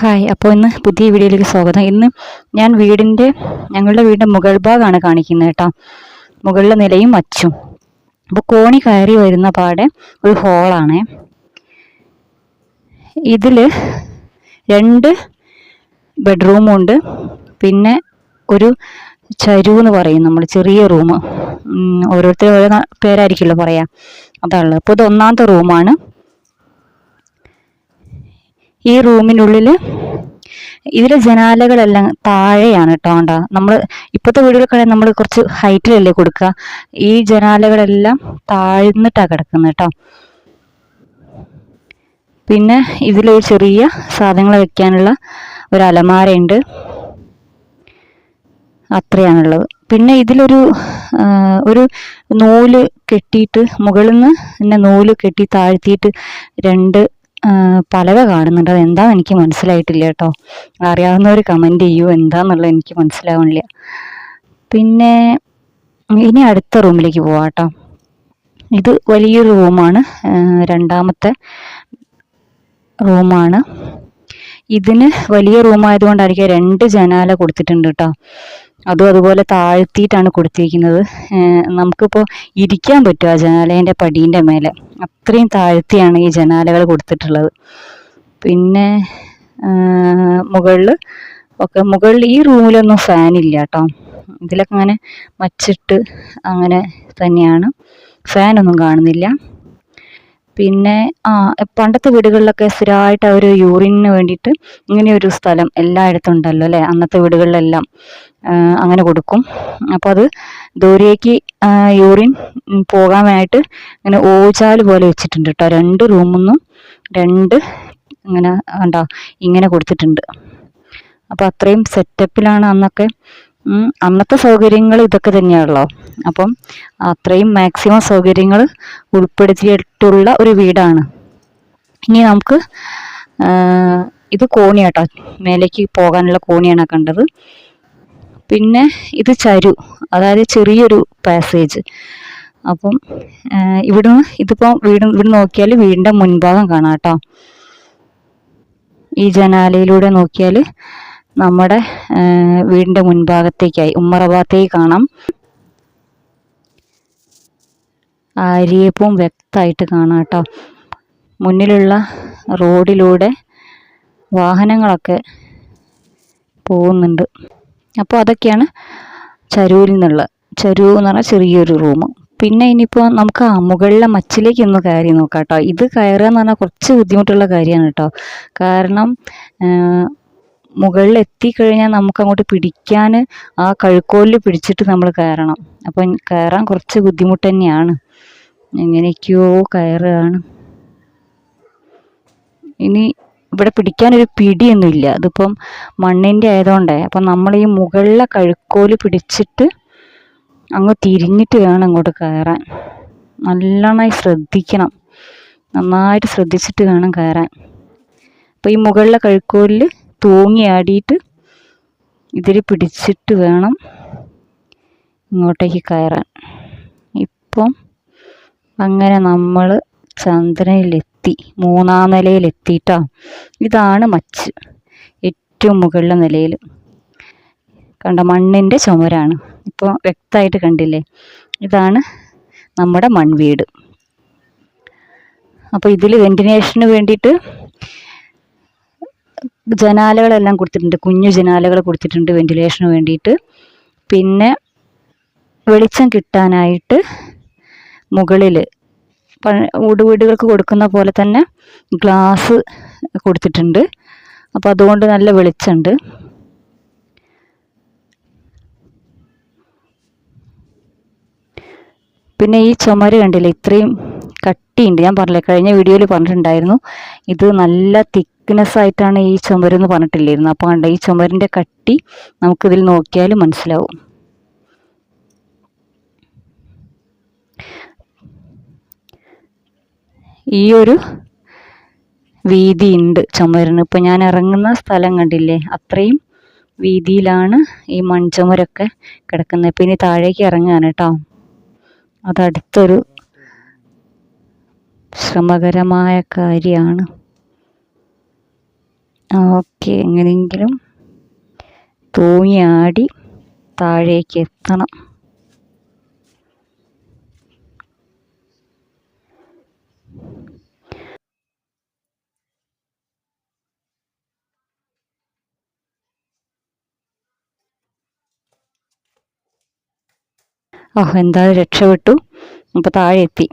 Hi അപ്പോൾ ഇന്ന് പുതിയ വീഡിയോയിലേക്ക് സ്വാഗതം. ഇന്ന് ഞാൻ വീടിന്റെ ഞങ്ങളുടെ വീടിന്റെ മുകൾ ഭാഗമാണ് കാണിക്കുന്നത് കേട്ടോ. മുകളിലെ നിലയും അച്ചും. അപ്പോൾ കോണി കയറി വരുന്ന പാടെ ഒരു ഹോളാണ്. ഇതിൽ രണ്ട് ബെഡ്റൂമുണ്ട്. പിന്നെ ഒരു ചരു എന്ന് പറയും നമ്മൾ ചെറിയ റൂം. ഓരോരുത്തരും ഓരോ പേരായിരിക്കുമല്ലോ പറയാം. അതാണുള്ളത് അപ്പോൾ ഇത് ഒന്നാമത്തെ റൂമാണ്. ഈ റൂമിനുള്ളിൽ ഇതിലെ ജനാലകളെല്ലാം താഴെയാണ് കേട്ടോ കണ്ടോ നമ്മൾ ഇപ്പോഴത്തെ വീടുകൾക്കാണെങ്കിൽ നമ്മൾ കുറച്ച് ഹൈറ്റിലല്ലേ കൊടുക്കുക. ഈ ജനാലകളെല്ലാം താഴ്ന്നിട്ടാണ് കിടക്കുന്നത് കേട്ടോ പിന്നെ ഇതിലൊരു ചെറിയ സാധനങ്ങൾ വെക്കാനുള്ള ഒരു അലമാരയുണ്ട്. അത്രയാണുള്ളത്. പിന്നെ ഇതിലൊരു ഒരു നൂൽ കെട്ടിയിട്ട് മുകളിൽ നിന്ന് പിന്നെ നൂൽ കെട്ടി താഴ്ത്തിയിട്ട് രണ്ട് ആ, പലക കാണുന്നുണ്ട്. അതെന്താണെന്ന് എനിക്ക് മനസ്സിലായിട്ടില്ല കേട്ടോ. അറിയാവുന്നവർ കമന്റ് ചെയ്യൂ. എന്താന്നുള്ളത് എനിക്ക് മനസ്സിലാവണില്ല. പിന്നെ ഇനി അടുത്ത റൂമിലേക്ക് പോവാം കേട്ടോ. ഇത് വലിയൊരു റൂമാണ്. രണ്ടാമത്തെ റൂമാണ്. ഇതിന് വലിയ റൂമായതുകൊണ്ടായിരിക്കും രണ്ട് ജനാല കൊടുത്തിട്ടുണ്ട് കേട്ടോ അതും അതുപോലെ താഴ്ത്തിയിട്ടാണ് കൊടുത്തിരിക്കുന്നത്. നമുക്കിപ്പോൾ ഇരിക്കാൻ പറ്റും ആ ജനാലേന്റെ പടീന്റെ മേലെ. അത്രയും താഴ്ത്തിയാണ് ഈ ജനാലകൾ കൊടുത്തിട്ടുള്ളത്. പിന്നെ മുകളിൽ ഒക്കെ മുകളിൽ ഈ റൂമിലൊന്നും ഫാൻ ഇല്ല കേട്ടോ ഇതിലൊക്കെ അങ്ങനെ മച്ചിട്ട് അങ്ങനെ തന്നെയാണ്. ഫാനൊന്നും കാണുന്നില്ല. പിന്നെ ആ പണ്ടത്തെ വീടുകളിലൊക്കെ സ്ഥിരമായിട്ട് അവർ യൂറിന് വേണ്ടിയിട്ട് ഇങ്ങനെ ഒരു സ്ഥലം എല്ലായിടത്തും ഉണ്ടല്ലോ അല്ലേ? അന്നത്തെ വീടുകളിലെല്ലാം അങ്ങനെ കൊടുക്കും. അപ്പോൾ അത് ദൂരേക്ക് യൂറിൻ പോകാനായിട്ട് ഇങ്ങനെ ഓജാൽ പോലെ വെച്ചിട്ടുണ്ട് കേട്ടോ. രണ്ട് റൂമൊന്നും രണ്ട് ഇങ്ങനെ കണ്ടോ ഇങ്ങനെ കൊടുത്തിട്ടുണ്ട്. അപ്പോൾ അത്രയും സെറ്റപ്പിലാണ് അന്നൊക്കെ അന്നത്തെ സൗകര്യങ്ങൾ ഇതൊക്കെ തന്നെയാണല്ലോ. അപ്പം അത്രയും മാക്സിമം സൗകര്യങ്ങൾ ഉൾപ്പെടുത്തിയിട്ടുള്ള ഒരു വീടാണ്. ഇനി നമുക്ക് ഇത് കോണിയാട്ടോ മേലേക്ക് പോകാനുള്ള കോണിയാണ് കണ്ടത്. പിന്നെ ഇത് ചരു അതായത് ചെറിയൊരു പാസേജ് അപ്പം ഇവിടുന്ന് ഇതിപ്പോൾ വീട് ഇവിടെ നോക്കിയാൽ വീടിന്റെ മുൻഭാഗം കാണാം കേട്ടോ ഈ ജനാലയിലൂടെ നോക്കിയാൽ നമ്മുടെ വീടിന്റെ മുൻഭാഗത്തേക്കായി ഉമ്മറഭാഗത്തേക്ക് കാണാം. ആര്യപ്പവും വ്യക്തമായിട്ട് കാണാം കേട്ടോ. മുന്നിലുള്ള റോഡിലൂടെ വാഹനങ്ങളൊക്കെ പോകുന്നുണ്ട്. അപ്പോൾ അതൊക്കെയാണ് ചരുവിൽ നിന്നുള്ള ചരു എന്ന് പറഞ്ഞാൽ ചെറിയൊരു റൂം. പിന്നെ ഇനിയിപ്പോൾ നമുക്ക് ആ മുകളിലെ മച്ചിലേക്ക് ഒന്ന് കയറി നോക്കാം കേട്ടോ. ഇത് കയറുക എന്ന് പറഞ്ഞാൽ കുറച്ച് ബുദ്ധിമുട്ടുള്ള കാര്യമാണ് കേട്ടോ. കാരണം മുകളിൽ എത്തിക്കഴിഞ്ഞാൽ നമുക്ക് അങ്ങോട്ട് പിടിക്കാൻ ആ കഴുക്കോലിൽ പിടിച്ചിട്ട് നമ്മൾ കയറണം. അപ്പം കയറാൻ കുറച്ച് ബുദ്ധിമുട്ട് തന്നെയാണ്. എങ്ങനെയൊക്കെയോ കയറുകയാണ്. ഇനി ഇവിടെ പിടിക്കാനൊരു പിടിയൊന്നുമില്ല. അതിപ്പം മണ്ണിന്റെ ആയതുകൊണ്ടേ. അപ്പം നമ്മൾ ഈ മുകളിലെ കഴുക്കോൽ പിടിച്ചിട്ട് അങ്ങ് തിരിഞ്ഞിട്ട് വേണം അങ്ങോട്ട് കയറാൻ. നല്ലോണമായി ശ്രദ്ധിക്കണം. നന്നായിട്ട് ശ്രദ്ധിച്ചിട്ട് വേണം കയറാൻ. അപ്പോൾ ഈ മുകളിലെ കഴുക്കോലിൽ തൂങ്ങി ആടിയിട്ട് ഇതിൽ പിടിച്ചിട്ട് വേണം ഇങ്ങോട്ടേക്ക് കയറാൻ. ഇപ്പം അങ്ങനെ നമ്മൾ ചന്ദ്രനിലെത്തി മൂന്നാം നിലയിലെത്തിയിട്ടോ ഇതാണ് മച്ച് ഏറ്റവും മുകളിലെ നിലയിൽ കണ്ട മണ്ണിന്റെ ചുമരാണ്. ഇപ്പോൾ വ്യക്തമായിട്ട് കണ്ടില്ലേ? ഇതാണ് നമ്മുടെ മൺവീട്. അപ്പോൾ ഇതിൽ വെന്റിലേഷന് വേണ്ടിയിട്ട് ജനാലകളെല്ലാം കൊടുത്തിട്ടുണ്ട്. കുഞ്ഞു ജനാലകൾ കൊടുത്തിട്ടുണ്ട് വെന്റിലേഷന് വേണ്ടിയിട്ട്. പിന്നെ വെളിച്ചം കിട്ടാനായിട്ട് മുകളിൽ ഊട് വീടുകൾക്ക് കൊടുക്കുന്ന പോലെ തന്നെ ഗ്ലാസ് കൊടുത്തിട്ടുണ്ട്. അപ്പോൾ അതുകൊണ്ട് നല്ല വെളിച്ചമുണ്ട് പിന്നെ ഈ ചുമര് കണ്ടില്ലേ? ഇത്രയും കട്ടിയുണ്ട്. ഞാൻ പറഞ്ഞില്ലേ കഴിഞ്ഞ വീഡിയോയിൽ പറഞ്ഞിട്ടുണ്ടായിരുന്നു. ഇത് നല്ല തിക്നെസ് ആയിട്ടാണ് ഈ ചുമരെന്ന് പറഞ്ഞിട്ടില്ലായിരുന്നു. അപ്പോൾ കണ്ട ഈ ചുമരിന്റെ കട്ടി നമുക്കിതിൽ നോക്കിയാൽ മനസ്സിലാവും. ഈ ഒരു വീതി ഉണ്ട് ചുമരിന്. ഇപ്പം ഞാൻ ഇറങ്ങുന്ന സ്ഥലം കണ്ടില്ലേ? അത്രയും വീതിയിലാണ് ഈ മൺചുമരൊക്കെ കിടക്കുന്നത്. ഇപ്പം ഇനി താഴേക്ക് ഇറങ്ങാൻ കേട്ടോ. അതടുത്തൊരു ശ്രമകരമായ കാര്യമാണ്. ഓക്കെ എങ്ങനെയെങ്കിലും തൂങ്ങിയാടി താഴേക്ക് എത്തണം. ഓഹ് എന്തായാലും രക്ഷപ്പെട്ടു. അപ്പോൾ താഴെ എത്തി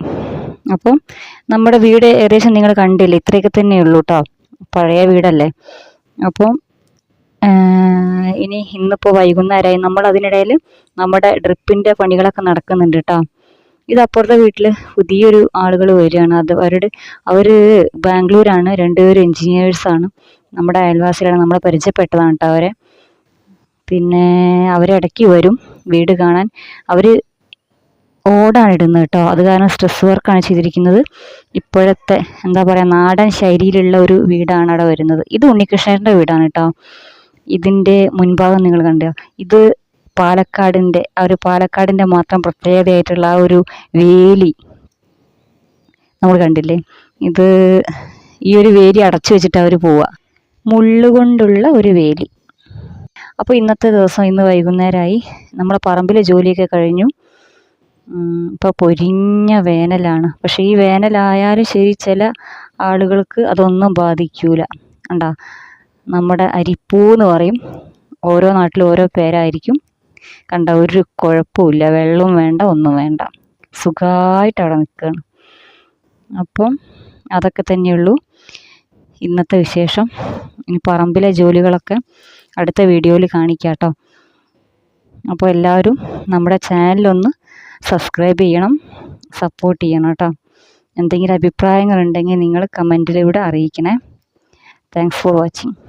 അപ്പം നമ്മുടെ വീട് ഏകദേശം നിങ്ങൾ കണ്ടില്ലേ ഇത്രയൊക്കെ തന്നെ ഉള്ളൂ കേട്ടോ പഴയ വീടല്ലേ. അപ്പം ഇനി ഇന്നിപ്പോൾ വൈകുന്നേരമായി നമ്മൾ അതിനിടയിൽ നമ്മുടെ ഡ്രിപ്പിന്റെ പണികളൊക്കെ നടക്കുന്നുണ്ട് കേട്ടോ ഇത് അപ്പുറത്തെ വീട്ടിൽ പുതിയൊരു ആളുകൾ വരികയാണ്. അത് അവരുടെ അവർ ബാംഗ്ലൂരാണ്. രണ്ടുപേരും എൻജിനീയേഴ്സാണ് നമ്മുടെ അയൽവാസികളാണ്. നമ്മളെ പരിചയപ്പെട്ടതാണ് കേട്ടോ അവരെ. പിന്നെ അവരിടയ്ക്ക് വരും. വീട് കാണാൻ അവർ ഓടാണ് ഇടുന്നത് കേട്ടോ. അത് കാരണം സ്ട്രെസ് വർക്കാണ് ചെയ്തിരിക്കുന്നത്. ഇപ്പോഴത്തെ എന്താ പറയുക നാടൻ ശൈലിയിലുള്ള ഒരു വീടാണ് അവിടെ വരുന്നത്. ഇത് ഉണ്ണികൃഷ്ണന്റെ വീടാണ് കേട്ടോ. ഇതിന്റെ മുൻഭാഗം നിങ്ങൾ കണ്ടോ? ഇത് പാലക്കാടിന്റെ ആ ഒരു പാലക്കാടിന്റെ മാത്രം പ്രത്യേകതയായിട്ടുള്ള ആ ഒരു വേലി നമ്മൾ കണ്ടില്ലേ? ഇത് ഈ ഒരു വേലി അടച്ചു വെച്ചിട്ട് അവർ പോവുക മുള്ളുകൊണ്ടുള്ള ഒരു വേലി. അപ്പോൾ ഇന്നത്തെ ദിവസം ഇന്ന് വൈകുന്നേരമായി നമ്മളെ പറമ്പിലെ ജോലിയൊക്കെ കഴിഞ്ഞു. ഇപ്പോൾ പൊരിഞ്ഞ വേനലാണ്. പക്ഷേ ഈ വേനലായാലും ശരി ചില ആളുകൾക്ക് അതൊന്നും ബാധിക്കൂല. കണ്ടോ? നമ്മുടെ അരിപ്പൂ എന്ന് പറയും. ഓരോ നാട്ടിലും ഓരോ പേരായിരിക്കും. കണ്ട ഒരു കുഴപ്പമില്ല വെള്ളവും വേണ്ട ഒന്നും വേണ്ട. സുഖമായിട്ട് അവിടെ നിൽക്കുകയാണ് അപ്പം അതൊക്കെ തന്നെയുള്ളൂ. ഇന്നത്തെ വിശേഷം. ഇനി പറമ്പിലെ ജോലികളൊക്കെ അടുത്ത വീഡിയോയിൽ കാണിക്കാം കേട്ടോ അപ്പോൾ എല്ലാവരും നമ്മുടെ ചാനലൊന്ന് സബ്സ്ക്രൈബ് ചെയ്യണം സപ്പോർട്ട് ചെയ്യണം കേട്ടോ. എന്തെങ്കിലും അഭിപ്രായങ്ങളുണ്ടെങ്കിൽ നിങ്ങൾ കമന്റിലൂടെ അറിയിക്കണേ. Thanks for watching